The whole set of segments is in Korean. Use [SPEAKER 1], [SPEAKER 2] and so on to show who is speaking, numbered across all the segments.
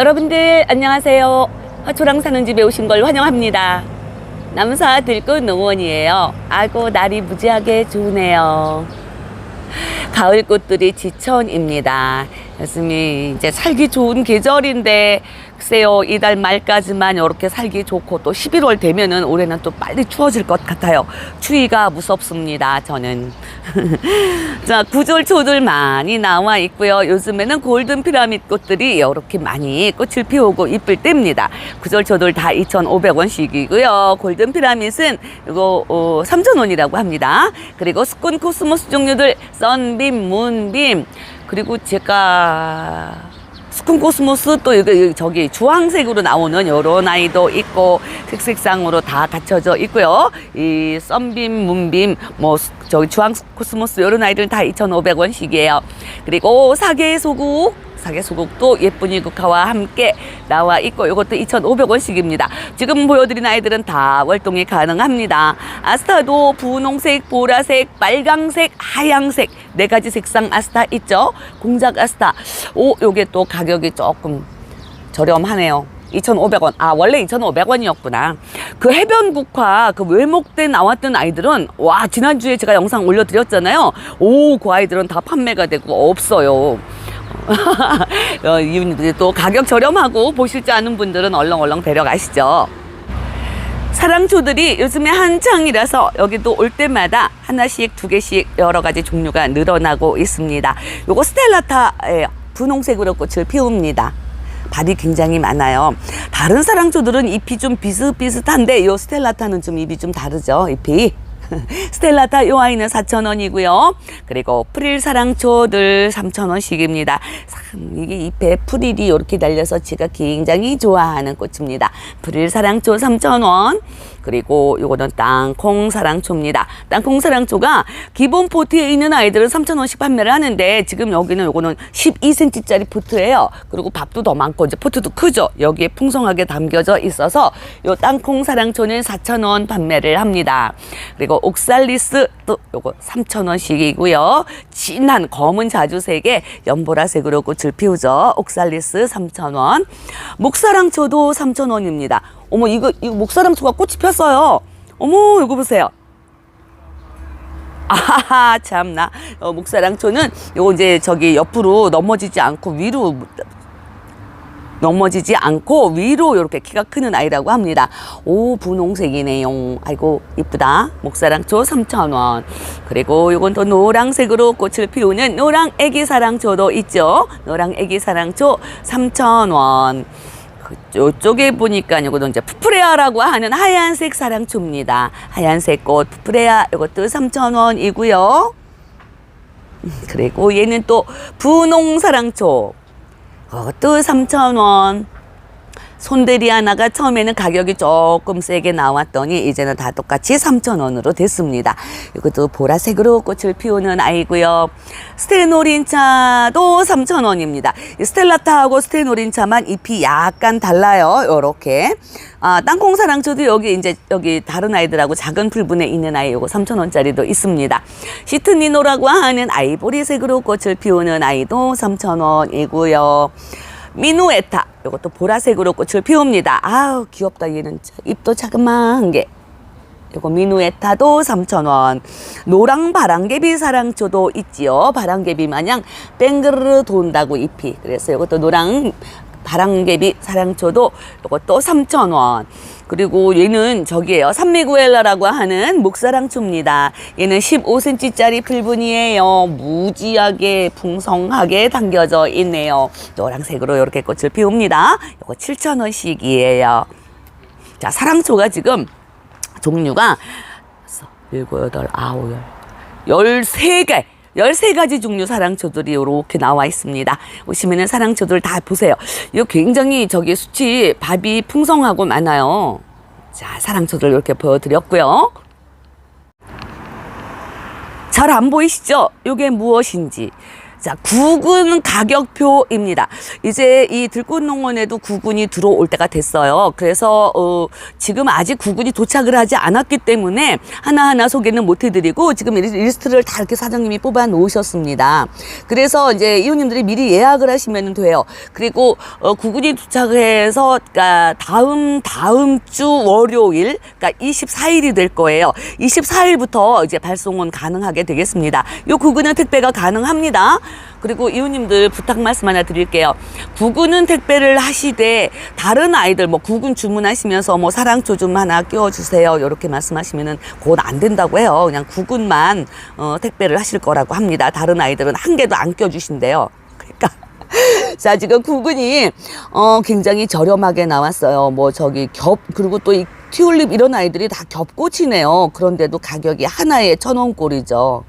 [SPEAKER 1] 여러분들 안녕하세요. 화초랑 사는 집에 오신 걸 환영합니다. 남사 들꽃 농원이에요. 아이고 날이 무지하게 좋으네요. 가을 꽃들이 지천입니다. 요즘이 이제 살기 좋은 계절인데 글쎄요 이달 말까지만 이렇게 살기 좋고 또 11월 되면은 올해는 또 빨리 추워질 것 같아요. 추위가 무섭습니다. 저는 자 구절초들 많이 나와 있고요. 요즘에는 골든 피라밋 꽃들이 이렇게 많이 꽃을 피우고 이쁠 때입니다. 구절초들 다 2,500원씩이고요. 골든 피라밋은 이거 어, 3,000원이라고 합니다. 그리고 스콘 코스모스 종류들 선빔, 문빔 그리고 제가 스콘 코스모스 또 이거 저기 주황색으로 나오는 요런 아이도 있고 색색상으로 다 갖춰져 있고요. 이 썬빔, 문빔, 뭐 스- 저기 주황 코스모스 요런 아이들 다 2,500원씩이에요. 그리고 사계 소국 사계 소국도 예쁜 이국화와 함께 나와 있고 이것도 2,500원씩입니다. 지금 보여드린 아이들은 다 월동이 가능합니다. 아스타도 분홍색, 보라색, 빨강색, 하양색 네 가지 색상 아스타 있죠. 공작 아스타. 오, 요게 또 가격이 조금 저렴하네요. 2,500원. 아, 원래 2,500원이었구나. 그 해변 국화, 그 외목 때 나왔던 아이들은, 와, 지난주에 제가 영상 올려드렸잖아요. 오, 그 아이들은 다 판매가 되고 없어요. 어, 또 가격 저렴하고 보실 줄 아는 분들은 얼렁얼렁 데려가시죠. 사랑초들이 요즘에 한창이라서 여기도 올 때마다 하나씩 두 개씩 여러 가지 종류가 늘어나고 있습니다. 요거 스텔라타의 분홍색으로 꽃을 피웁니다. 발이 굉장히 많아요. 다른 사랑초들은 잎이 좀 비슷비슷한데 요 스텔라타는 좀 잎이 좀 다르죠. 잎이. 스텔라타 요 아이는 4,000원이고요. 그리고 프릴 사랑초들 3,000원씩입니다. 참 이게 잎에 프릴이 이렇게 달려서 제가 굉장히 좋아하는 꽃입니다. 프릴 사랑초 3,000원. 그리고 요거는 땅콩 사랑초입니다. 땅콩 사랑초가 기본 포트에 있는 아이들은 3,000원씩 판매를 하는데 지금 여기는 요거는 12cm짜리 포트예요. 그리고 밥도 더 많고 이제 포트도 크죠. 여기에 풍성하게 담겨져 있어서 요 땅콩 사랑초는 4,000원 판매를 합니다. 그리고 옥살리스 또 요거 3,000원씩이고요. 진한 검은 자주색에 연보라색으로 꽃을 피우죠. 옥살리스 3,000원. 목사랑초도 3,000원입니다. 어머 이거 이거 목사랑초가 꽃이 폈어요. 어머 이거 보세요. 아하하 참나 어, 목사랑초는 요거 이제 저기 옆으로 넘어지지 않고 위로 넘어지지 않고 위로 이렇게 키가 크는 아이라고 합니다. 오 분홍색이네요. 아이고 이쁘다. 목사랑초 3,000원. 그리고 요건 또 노랑색으로 꽃을 피우는 노랑 애기 사랑초도 있죠. 노랑 애기 사랑초 3,000원. 이쪽에 보니까 이것도 이제 푸프레아라고 하는 하얀색 사랑초입니다. 하얀색 꽃 푸프레아 이것도 3,000원이고요. 그리고 얘는 또 분홍 사랑초. 그것도 3,000원. 손대리 하나가 처음에는 가격이 조금 세게 나왔더니 이제는 다 똑같이 3,000원으로 됐습니다. 이것도 보라색으로 꽃을 피우는 아이고요. 스테노린차도 3,000원입니다. 스텔라타하고 스테노린차만 잎이 약간 달라요. 요렇게. 아, 땅콩 사랑초도 여기 이제 여기 다른 아이들하고 작은 풀분에 있는 아이 요거 3,000원짜리도 있습니다. 시트니노라고 하는 아이보리색으로 꽃을 피우는 아이도 3,000원이고요. 미누에타 이것도 보라색으로 꽃을 피웁니다. 아우 귀엽다 얘는 잎도 자그마한 게. 이거 미누에타도 3,000원. 노랑 바람개비 사랑초도 있지요. 바람개비 마냥 뺑그르르 돈다고 잎이. 그래서 이것도 노랑 바람개비 사랑초도 이것도 3,000원. 그리고 얘는 저기에요. 산미구엘라라고 하는 목사랑초입니다. 얘는 15cm짜리 풀분이에요. 무지하게 풍성하게 당겨져 있네요. 노란색으로 이렇게 꽃을 피웁니다. 이거 7,000원씩이에요. 자, 사랑초가 지금 종류가 일곱, 여덟, 아홉, 열, 열세 개. 13가지 종류 사랑초들이 이렇게 나와 있습니다. 오시면은 사랑초들 다 보세요. 이거 굉장히 저기 수치 밥이 풍성하고 많아요. 자, 사랑초들 이렇게 보여드렸고요. 잘 안 보이시죠? 이게 무엇인지. 자, 구근 가격표입니다. 이제 이 들꽃농원에도 구근이 들어올 때가 됐어요. 그래서 어, 지금 아직 구근이 도착을 하지 않았기 때문에 하나하나 소개는 못 해드리고 지금 이 리스트를 다 이렇게 사장님이 뽑아 놓으셨습니다. 그래서 이제 이웃님들이 미리 예약을 하시면 돼요. 그리고 어, 구근이 도착해서 그러니까 다음 다음 주 월요일, 그러니까 24일이 될 거예요. 24일부터 이제 발송은 가능하게 되겠습니다. 요 구근은 택배가 가능합니다. 그리고 이웃님들 부탁 말씀 하나 드릴게요. 구근은 택배를 하시되 다른 아이들 뭐 구근 주문하시면서 뭐 사랑초 좀 하나 끼워주세요. 이렇게 말씀하시면은 그건 안 된다고 해요. 그냥 구근만 어, 택배를 하실 거라고 합니다. 다른 아이들은 한 개도 안 껴주신대요. 그러니까 자, 지금 구근이 어 굉장히 저렴하게 나왔어요. 뭐 저기 겹 그리고 또 이 튤립 이런 아이들이 다 겹꽃이네요. 그런데도 가격이 하나에 천 원꼴이죠.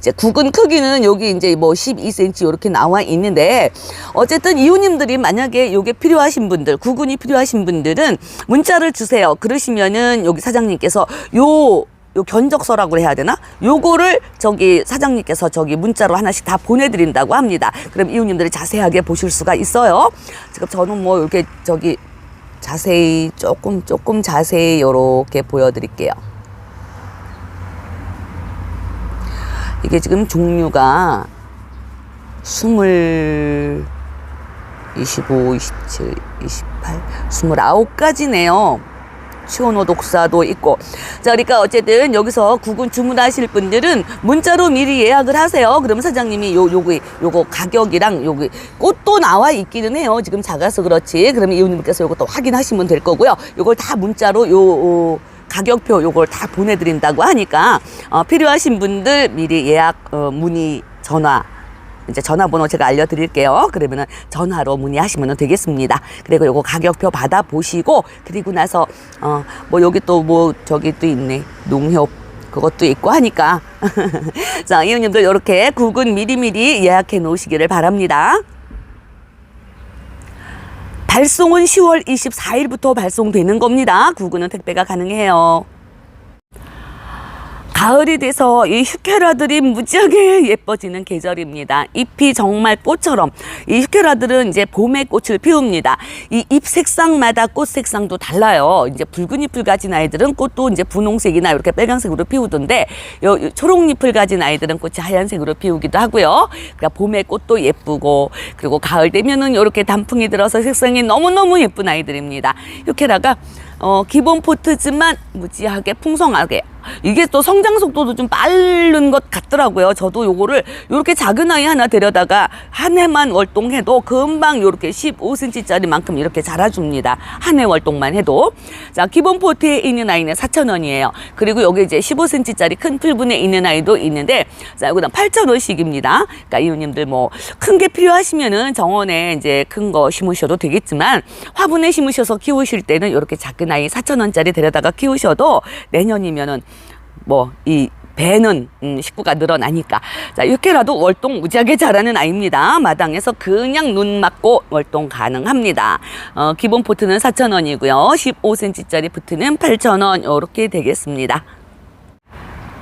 [SPEAKER 1] 이제 구근 크기는 여기 이제 뭐 12cm 이렇게 나와 있는데 어쨌든 이웃님들이 만약에 요게 필요하신 분들 구근이 필요하신 분들은 문자를 주세요. 그러시면은 여기 사장님께서 요요 견적서라고 해야 되나? 요거를 저기 사장님께서 저기 문자로 하나씩 다 보내드린다고 합니다. 그럼 이웃님들이 자세하게 보실 수가 있어요. 지금 저는 뭐 이렇게 저기 자세히 조금 조금 자세히 요렇게 보여드릴게요. 이게 지금 종류가 스물 25, 27, 28, 29가지네요. 치오노 독사도 있고. 자, 그러니까 어쨌든 여기서 구군 주문하실 분들은 문자로 미리 예약을 하세요. 그럼 사장님이 요, 요거, 요거 가격이랑 요기 꽃도 나와 있기는 해요. 지금 작아서 그렇지. 그러면 이웃님께서 요것도 확인하시면 될 거고요. 요걸 다 문자로 요, 요 가격표 요걸 다 보내드린다고 하니까 어, 필요하신 분들 미리 예약 어, 문의 전화 이제 전화번호 제가 알려드릴게요. 그러면은 전화로 문의하시면 되겠습니다. 그리고 요거 가격표 받아 보시고 그리고 나서 어 뭐 여기 또 뭐 저기 또 있네 농협 그것도 있고 하니까 자 이웃님들 이렇게 국은 미리미리 예약해 놓으시기를 바랍니다. 발송은 10월 24일부터 발송되는 겁니다. 구근은 택배가 가능해요. 가을이 돼서 이 휴케라들이 무지하게 예뻐지는 계절입니다. 잎이 정말 꽃처럼 이 휴케라들은 이제 봄에 꽃을 피웁니다. 이 잎 색상마다 꽃 색상도 달라요. 이제 붉은 잎을 가진 아이들은 꽃도 이제 분홍색이나 이렇게 빨간색으로 피우던데 요, 요 초록 잎을 가진 아이들은 꽃이 하얀색으로 피우기도 하고요. 그러니까 봄에 꽃도 예쁘고 그리고 가을 되면은 이렇게 단풍이 들어서 색상이 너무너무 예쁜 아이들입니다. 휴케라가 어, 기본 포트지만 무지하게 풍성하게 이게 또 성장 속도도 좀 빠른 것 같더라고요. 저도 요거를 요렇게 작은 아이 하나 데려다가 한 해만 월동해도 금방 요렇게 15cm짜리만큼 이렇게 자라줍니다. 한 해 월동만 해도. 자, 기본 포트에 있는 아이는 4,000원이에요. 그리고 여기 이제 15cm짜리 큰 풀분에 있는 아이도 있는데 자, 여기는 8,000원씩입니다. 그러니까 이웃님들 뭐 큰 게 필요하시면은 정원에 이제 큰 거 심으셔도 되겠지만 화분에 심으셔서 키우실 때는 이렇게 작은 아이 4,000원짜리 데려다가 키우셔도 내년이면은 뭐이 배는 음, 식구가 늘어나니까. 자 이렇게라도 월동 무지하게 자라는 아이입니다. 마당에서 그냥 눈 맞고 월동 가능합니다. 어, 기본 포트는 4,000원이고요. 15cm짜리 포트는 8,000원. 이렇게 되겠습니다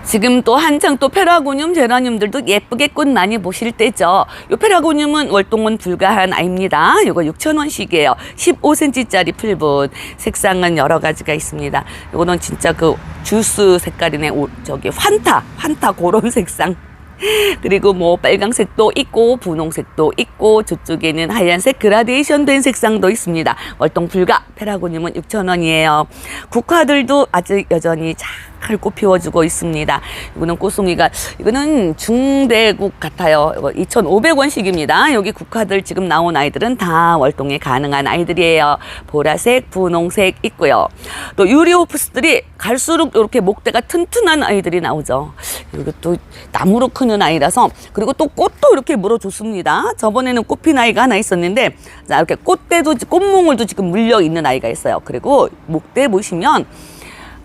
[SPEAKER 1] 지금 또 한창 또 페라고늄 제라늄들도 예쁘게 꽃 많이 보실 때죠. 요 페라고늄은 월동은 불가한 아입니다. 요거 6,000원씩이에요. 15cm짜리 풀분. 색상은 여러 가지가 있습니다. 요거는 진짜 그 주스 색깔이네. 오, 저기 환타, 환타 그런 색상. 그리고 뭐 빨강색도 있고 분홍색도 있고 저쪽에는 하얀색 그라데이션 된 색상도 있습니다. 월동 불가 페라고늄은 6,000원이에요. 국화들도 아직 여전히 잘 꽃 피워주고 있습니다. 이거는 꽃송이가 이거는 중대국 같아요. 이거 2,500원씩입니다. 여기 국화들 지금 나온 아이들은 다 월동에 가능한 아이들이에요. 보라색, 분홍색 있고요. 또 유리오프스들이 갈수록 이렇게 목대가 튼튼한 아이들이 나오죠. 그리고 또 나무로 크는 아이라서 그리고 또 꽃도 이렇게 물어줬습니다. 저번에는 꽃핀 아이가 하나 있었는데 자 이렇게 꽃대도 꽃몽울도 지금 물려 있는 아이가 있어요. 그리고 목대 보시면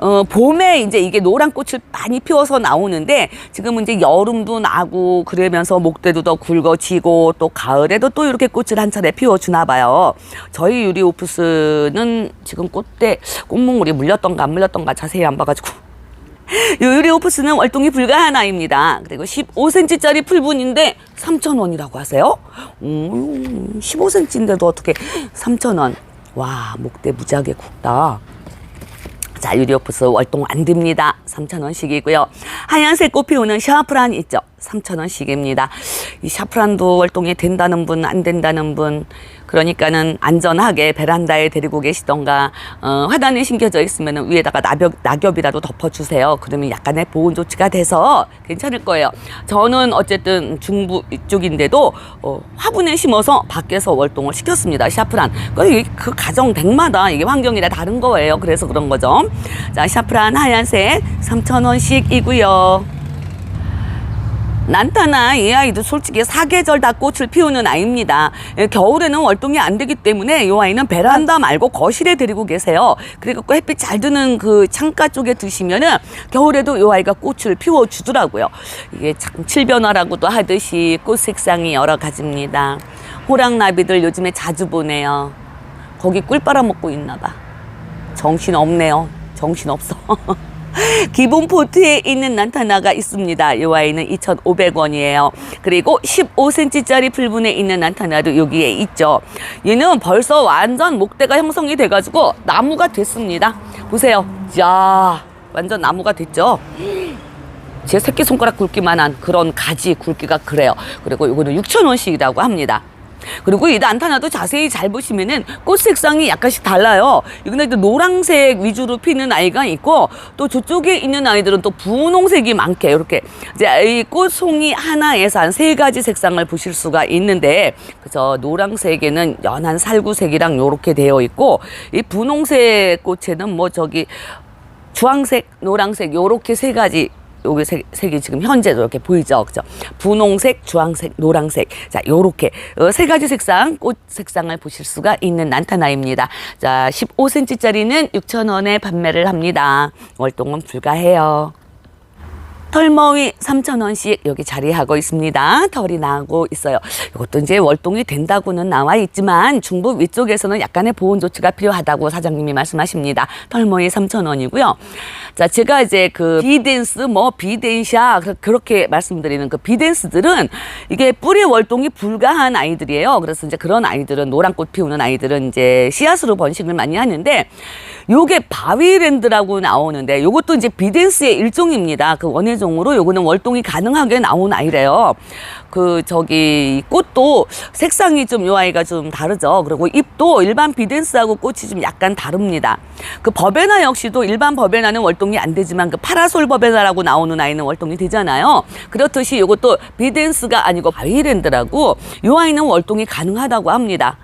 [SPEAKER 1] 어, 봄에 이제 이게 노란 꽃을 많이 피워서 나오는데 지금은 이제 여름도 나고 그러면서 목대도 더 굵어지고 또 가을에도 또 이렇게 꽃을 한 차례 피워주나 봐요. 저희 유리오프스는 지금 꽃대 꽃몽울이 물렸던가 안 물렸던가 자세히 안 봐가지고 요 유리오프스는 월동이 불가한 아이입니다. 그리고 15cm짜리 풀분인데 3,000원이라고 하세요? 음, 15cm인데도 어떻게 3,000원. 와, 목대 무지하게 굵다. 자, 유리오프스 월동 안 됩니다. 3,000원씩이고요. 하얀색 꽃 피우는 샤프란 있죠? 3,000원씩입니다. 이 샤프란도 월동이 된다는 분, 안 된다는 분, 그러니까는 안전하게 베란다에 데리고 계시던가, 어, 화단에 심겨져 있으면 위에다가 낙엽, 낙엽이라도 덮어주세요. 그러면 약간의 보온 조치가 돼서 괜찮을 거예요. 저는 어쨌든 중부 이쪽인데도 어, 화분에 심어서 밖에서 월동을 시켰습니다. 샤프란. 그, 그 가정 댁마다 이게 환경이라 다른 거예요. 그래서 그런 거죠. 자, 샤프란 하얀색 3,000원씩이고요. 난타나 이 아이도 솔직히 사계절 다 꽃을 피우는 아이입니다. 예, 겨울에는 월동이 안 되기 때문에 이 아이는 베란다 말고 거실에 데리고 계세요. 그리고 햇빛 잘 드는 그 창가 쪽에 두시면은 겨울에도 이 아이가 꽃을 피워 주더라고요. 이게 참 칠변화라고도 하듯이 꽃 색상이 여러 가지입니다. 호랑나비들 요즘에 자주 보네요. 거기 꿀 빨아먹고 있나 봐. 정신 없네요. 정신 없어. 기본 포트에 있는 난타나가 있습니다. 이 아이는 2,500원이에요. 그리고 15cm짜리 풀분에 있는 난타나도 여기에 있죠. 얘는 벌써 완전 목대가 형성이 돼가지고 나무가 됐습니다. 보세요. 야, 완전 나무가 됐죠. 제 새끼손가락 굵기만한 그런 가지 굵기가 그래요. 그리고 이거는 6,000원씩이라고 합니다. 그리고 이 난타나도 자세히 잘 보시면은 꽃 색상이 약간씩 달라요. 이거는 또 노란색 위주로 피는 아이가 있고 또 저쪽에 있는 아이들은 또 분홍색이 많게 이렇게 이제 이 꽃송이 하나에서 한 세 가지 색상을 보실 수가 있는데 그래서 노란색에는 연한 살구색이랑 요렇게 되어 있고 이 분홍색 꽃에는 뭐 저기 주황색, 노란색 요렇게 세 가지 요게 색, 색이 지금 현재도 이렇게 보이죠. 그죠? 분홍색, 주황색, 노란색. 자, 요렇게 어, 세 가지 색상, 꽃 색상을 보실 수가 있는 난타나입니다. 자, 15cm짜리는 6,000원에 판매를 합니다. 월동은 불가해요. 털머위 3,000원씩 여기 자리하고 있습니다. 털이 나고 있어요. 이것도 이제 월동이 된다고는 나와 있지만 중부 위쪽에서는 약간의 보온 조치가 필요하다고 사장님이 말씀하십니다. 털머위 3,000원이고요. 자, 제가 이제 그 비댄스, 뭐 비댄샤 그- 그렇게 말씀드리는 그 비댄스들은 이게 뿌리 월동이 불가한 아이들이에요. 그래서 이제 그런 아이들은 노란 꽃 피우는 아이들은 이제 씨앗으로 번식을 많이 하는데 요게 바위랜드라고 나오는데 요것도 이제 비댄스의 일종입니다. 그 원예종으로 요거는 월동이 가능하게 나온 아이래요. 그 저기 꽃도 색상이 좀 요 아이가 좀 다르죠. 그리고 잎도 일반 비댄스하고 꽃이 좀 약간 다릅니다. 그 버베나 역시도 일반 버베나는 월동이 안 되지만 그 파라솔 버베나라고 나오는 아이는 월동이 되잖아요. 그렇듯이 요것도 비댄스가 아니고 바위랜드라고 요 아이는 월동이 가능하다고 합니다.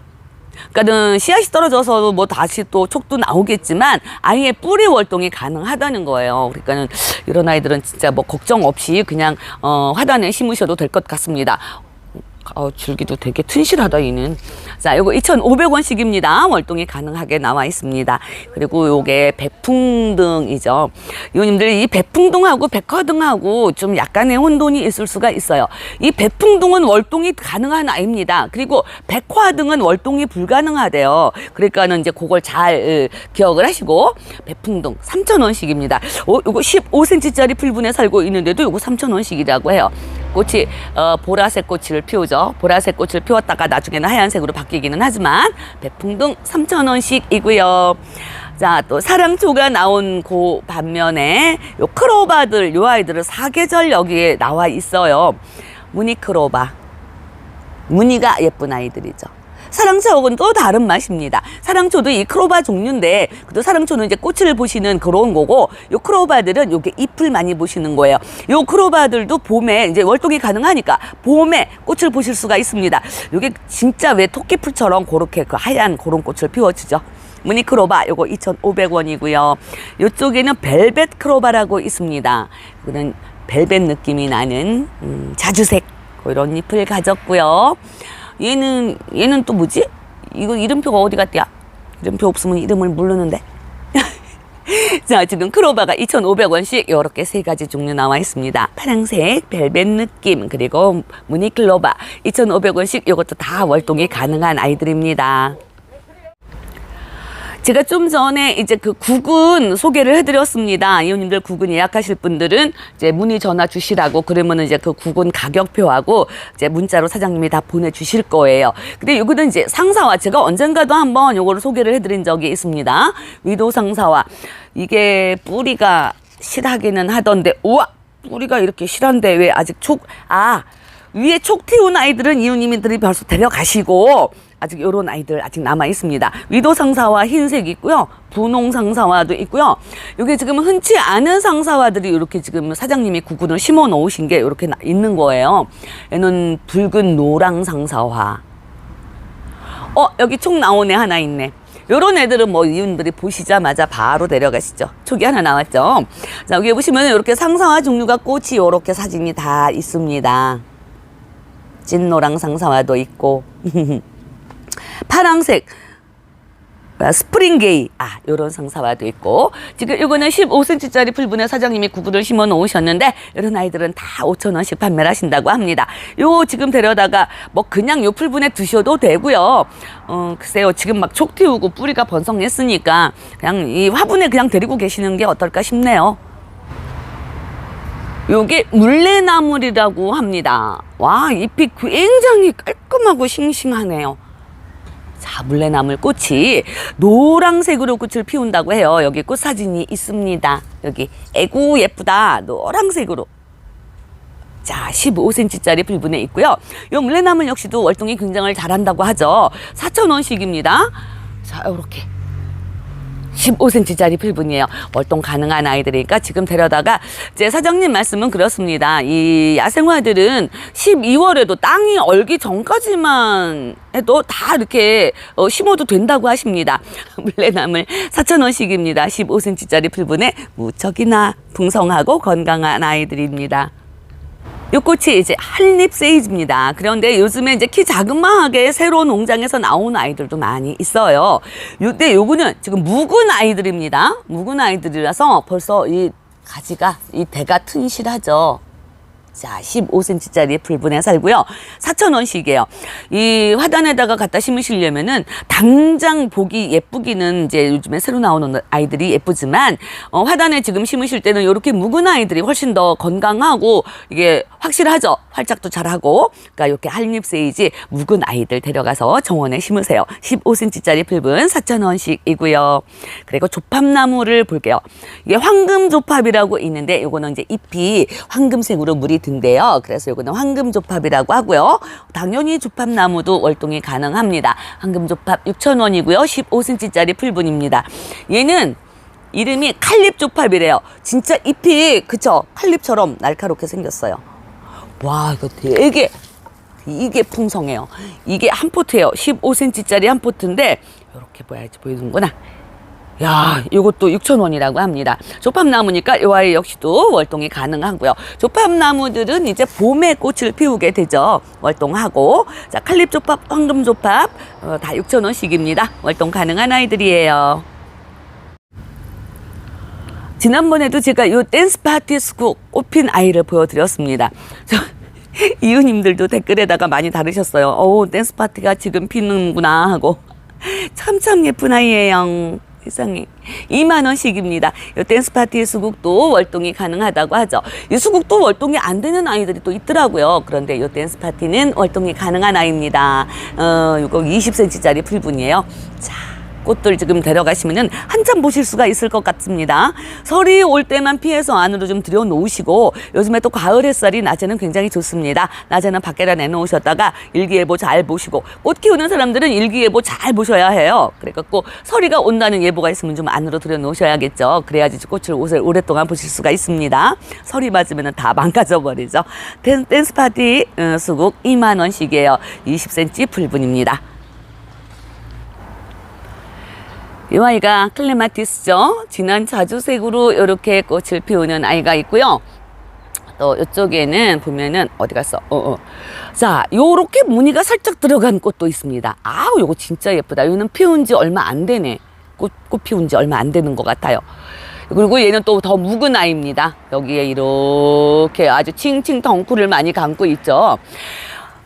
[SPEAKER 1] 그러니까는 씨앗이 떨어져서 뭐 다시 또 촉도 나오겠지만 아예 뿌리 월동이 가능하다는 거예요. 그러니까는 이런 아이들은 진짜 뭐 걱정 없이 그냥 어, 화단에 심으셔도 될 것 같습니다. 어, 줄기도 되게 튼실하다 이는. 자, 요거 2,500원씩입니다. 월동이 가능하게 나와 있습니다. 그리고 요게 백풍등이죠. 이모님들 이 백풍등하고 백화등하고 좀 약간의 혼돈이 있을 수가 있어요. 이 백풍등은 월동이 가능한 아이입니다. 그리고 백화등은 월동이 불가능하대요. 그러니까는 이제 그걸 잘 어, 기억을 하시고 백풍등 3,000원씩입니다. 어, 요거 15cm짜리 풀분에 살고 있는데도 요거 3,000원씩이라고 해요. 꽃이 어, 보라색 꽃을 피우죠. 보라색 꽃을 피웠다가 나중에는 하얀색으로 바뀌기는 하지만 백풍등 3,000원씩이고요. 자, 또 사랑초가 나온 그 반면에 요 크로바들, 요 아이들은 사계절 여기에 나와 있어요. 무늬 크로바. 무늬가 예쁜 아이들이죠. 사랑초하고는 또 다른 맛입니다. 사랑초도 이 크로바 종류인데, 그래도 사랑초는 이제 꽃을 보시는 그런 거고, 요 크로바들은 요게 잎을 많이 보시는 거예요. 요 크로바들도 봄에 이제 월동이 가능하니까 봄에 꽃을 보실 수가 있습니다. 요게 진짜 왜 토끼풀처럼 그렇게 그 하얀 그런 꽃을 피워주죠. 무늬 크로바 요거 2,500원이고요. 요쪽에는 벨벳 크로바라고 있습니다. 이거는 벨벳 느낌이 나는 음, 자주색 이런 잎을 가졌고요. 얘는 얘는 또 뭐지? 이거 이름표가 어디 갔대야? 이름표 없으면 이름을 모르는데. 자, 지금 크로바가 2,500원씩 이렇게 세 가지 종류 나와 있습니다. 파랑색, 벨벳 느낌, 그리고 무늬 클로바 2,500원씩 이것도 다 월동이 가능한 아이들입니다. 제가 좀 전에 이제 그 국은 소개를 해드렸습니다. 이웃님들 국은 예약하실 분들은 이제 문의 전화 주시라고 그러면은 이제 그 국은 가격표하고 이제 문자로 사장님이 다 보내주실 거예요. 근데 이거는 이제 상사화 제가 언젠가도 한번 요거를 소개를 해드린 적이 있습니다. 위도 상사화 이게 뿌리가 실하기는 하던데 우와 뿌리가 이렇게 실한데 왜 아직 촉 아 위에 촉 튀운 아이들은 이웃님들이 벌써 데려가시고 아직 요런 아이들 아직 남아 있습니다. 위도 상사화 흰색 있고요. 분홍 상사화도 있고요. 요게 지금 흔치 않은 상사화들이 이렇게 지금 사장님이 구근을 심어 놓으신 게 이렇게 나- 있는 거예요. 얘는 붉은 노랑 상사화. 어, 여기 촉 나오네 하나 있네. 요런 애들은 뭐 이웃들이 보시자마자 바로 데려가시죠. 촉이 하나 나왔죠. 자, 여기 보시면 이렇게 상사화 종류가 꽃이 요렇게 사진이 다 있습니다. 찐노랑 상사화도 있고. 파랑색 뭐야, 스프링게이 아 요런 상사화도 있고 지금 이거는 15cm짜리 풀분에 사장님이 구글을 심어 놓으셨는데 이런 아이들은 다 5천 원씩 판매를 하신다고 합니다. 요 지금 데려다가 뭐 그냥 요 풀분에 두셔도 되고요. 어 글쎄요 지금 막 촉 튀우고 뿌리가 번성했으니까 그냥 이 화분에 그냥 데리고 계시는 게 어떨까 싶네요. 요게 물레나물이라고 합니다. 와 잎이 굉장히 깔끔하고 싱싱하네요. 자, 물레나물 꽃이 노랑색으로 꽃을 피운다고 해요. 여기 꽃 사진이 있습니다. 여기 애구 예쁘다. 노랑색으로. 자, 15cm짜리 불분에 있고요. 이 물레나물 역시도 월동이 굉장히 잘한다고 하죠. 4,000원씩입니다. 자, 요렇게. 15cm짜리 풀분이에요. 월동 가능한 아이들이니까 지금 데려다가 제 사장님 말씀은 그렇습니다. 이 야생화들은 12월에도 땅이 얼기 전까지만 해도 다 이렇게 어, 심어도 된다고 하십니다. 물레나물 4,000원씩입니다. 15cm짜리 풀분에 무척이나 풍성하고 건강한 아이들입니다. 요 꽃이 이제 한립 세이지입니다. 그런데 요즘에 이제 키 자그마하게 새로운 농장에서 나오는 아이들도 많이 있어요. 요때 요거는 지금 묵은 아이들입니다. 묵은 아이들이라서 벌써 이 가지가 이 대가 튼실하죠. 자, 15cm짜리 풀분에 살고요. 4,000원씩이에요. 이 화단에다가 갖다 심으시려면은 당장 보기 예쁘기는 이제 요즘에 새로 나오는 아이들이 예쁘지만 어, 화단에 지금 심으실 때는 이렇게 묵은 아이들이 훨씬 더 건강하고 이게 확실하죠. 활짝도 잘하고. 그러니까 이렇게 한입 세이지 묵은 아이들 데려가서 정원에 심으세요. 15cm짜리 풀분 4,000원씩이고요. 그리고 조팝나무를 볼게요. 이게 황금 조팝이라고 있는데 요거는 이제 잎이 황금색으로 물이 든대요. 그래서 요거는 황금 조팝이라고 하고요. 당연히 조팝나무도 월동이 가능합니다. 황금 조팝 6,000원이고요. 15cm짜리 풀분입니다. 얘는 이름이 칼립 조팝이래요. 진짜 잎이 그쵸? 칼립처럼 날카롭게 생겼어요. 와 이거 되게 이게 풍성해요. 이게 한 포트예요. 15cm짜리 한 포트인데 이렇게 보야지 보이는구나. 야, 이것도 6,000원이라고 합니다. 조팝나무니까 이 아이 역시도 월동이 가능하고요. 조팝나무들은 이제 봄에 꽃을 피우게 되죠. 월동하고. 자, 칼립 조팝, 황금 조팝, 어, 다 6,000원씩입니다. 월동 가능한 아이들이에요. 지난번에도 제가 요 댄스 파티 스쿨 꽃핀 아이를 보여드렸습니다. 저, 이웃님들도 댓글에다가 많이 다르셨어요. 어 댄스 파티가 지금 피는구나 하고. 참 참 예쁜 아이예요. 세상에. 2만 원씩입니다. 이 댄스 파티 수국도 월동이 가능하다고 하죠. 이 수국도 월동이 안 되는 아이들이 또 있더라고요. 그런데 이 댄스 파티는 월동이 가능한 아이입니다. 어, 이거 20cm짜리 풀분이에요. 자. 꽃들 지금 데려가시면은 한참 보실 수가 있을 것 같습니다. 설이 올 때만 피해서 안으로 좀 들여놓으시고 요즘에 또 가을 햇살이 낮에는 굉장히 좋습니다. 낮에는 밖에다 내놓으셨다가 일기예보 잘 보시고 꽃 키우는 사람들은 일기예보 잘 보셔야 해요. 그래갖고 설이가 온다는 예보가 있으면 좀 안으로 들여놓으셔야겠죠. 그래야지 꽃을 오래- 오랫동안 보실 수가 있습니다. 설이 맞으면 다 망가져 버리죠. 댄, 댄스 파티 어, 수국 2만 원씩이에요. 20cm 풀분입니다. 이 아이가 클레마티스죠. 진한 자주색으로 이렇게 꽃을 피우는 아이가 있고요. 또 이쪽에는 보면은 어디 갔어? 어, 어. 자, 요렇게 무늬가 살짝 들어간 꽃도 있습니다. 아우, 요거 진짜 예쁘다. 요는 피운 지 얼마 안 되네. 꽃, 꽃 피운 지 얼마 안 되는 것 같아요. 그리고 얘는 또 더 묵은 아이입니다. 여기에 이렇게 아주 칭칭 덩쿨을 많이 감고 있죠.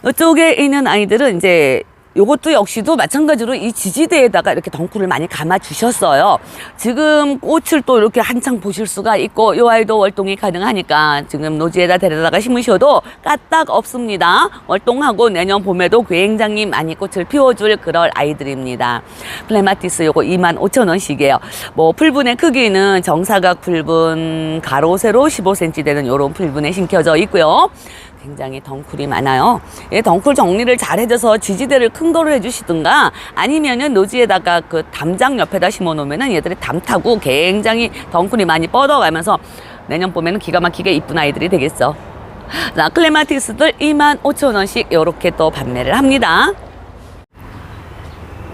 [SPEAKER 1] 이쪽에 있는 아이들은 이제 요것도 역시도 마찬가지로 이 지지대에다가 이렇게 덩쿨을 많이 감아 주셨어요. 지금 꽃을 또 이렇게 한창 보실 수가 있고 요 아이도 월동이 가능하니까 지금 노지에다 데려다가 심으셔도 까딱 없습니다. 월동하고 내년 봄에도 굉장히 많이 꽃을 피워줄 그럴 아이들입니다. 클레마티스 요거 2만 5천 원씩이에요. 뭐 풀분의 크기는 정사각 풀분 가로 세로 15cm 되는 요런 풀분에 심겨져 있고요. 굉장히 덩쿨이 많아요. 예, 덩쿨 정리를 잘 해줘서 지지대를 큰 거로 해주시든가 아니면은 노지에다가 그 담장 옆에다 심어 놓으면은 얘들이 담 타고 굉장히 덩쿨이 많이 뻗어가면서 내년 봄에는 기가 막히게 이쁜 아이들이 되겠어. 자, 클레마티스들 2만 5천 원씩 이렇게 또 판매를 합니다.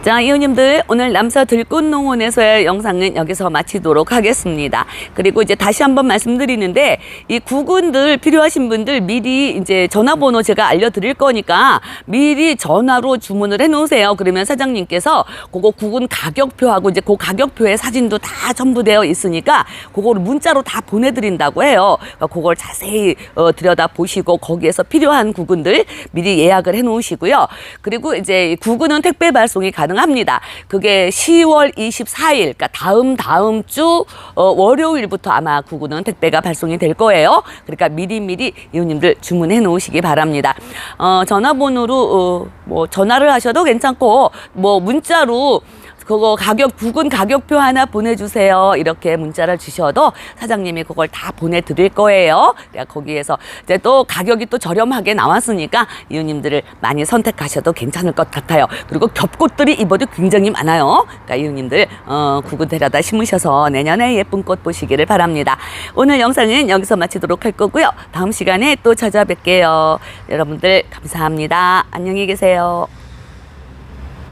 [SPEAKER 1] 자, 이웃님들 오늘 남서 들꽃농원에서의 영상은 여기서 마치도록 하겠습니다. 그리고 이제 다시 한번 말씀드리는데 이 구근들 필요하신 분들 미리 이제 전화번호 제가 알려드릴 거니까 미리 전화로 주문을 해놓으세요. 그러면 사장님께서 그거 구근 가격표하고 이제 그 가격표에 사진도 다 첨부되어 있으니까 그거를 문자로 다 보내드린다고 해요. 그러니까 그걸 자세히 어, 들여다 보시고 거기에서 필요한 구근들 미리 예약을 해놓으시고요. 그리고 이제 구근은 택배 발송이 가능 합니다. 그게 10월 24일, 그러니까 다음 다음 주 어, 월요일부터 아마 구근은 택배가 발송이 될 거예요. 그러니까 미리 미리 이웃님들 주문해 놓으시기 바랍니다. 어, 전화번호로 어, 뭐 전화를 하셔도 괜찮고 뭐 문자로 그거 가격 부근 가격표 하나 보내주세요. 이렇게 문자를 주셔도 사장님이 그걸 다 보내드릴 거예요. 거기에서 이제 또 가격이 또 저렴하게 나왔으니까 이웃님들을 많이 선택하셔도 괜찮을 것 같아요. 그리고 겹꽃들이 이번에 굉장히 많아요. 그러니까 이웃님들 어, 구근 데려다 심으셔서 내년에 예쁜 꽃 보시기를 바랍니다. 오늘 영상은 여기서 마치도록 할 거고요. 다음 시간에 또 찾아뵐게요. 여러분들 감사합니다. 안녕히 계세요.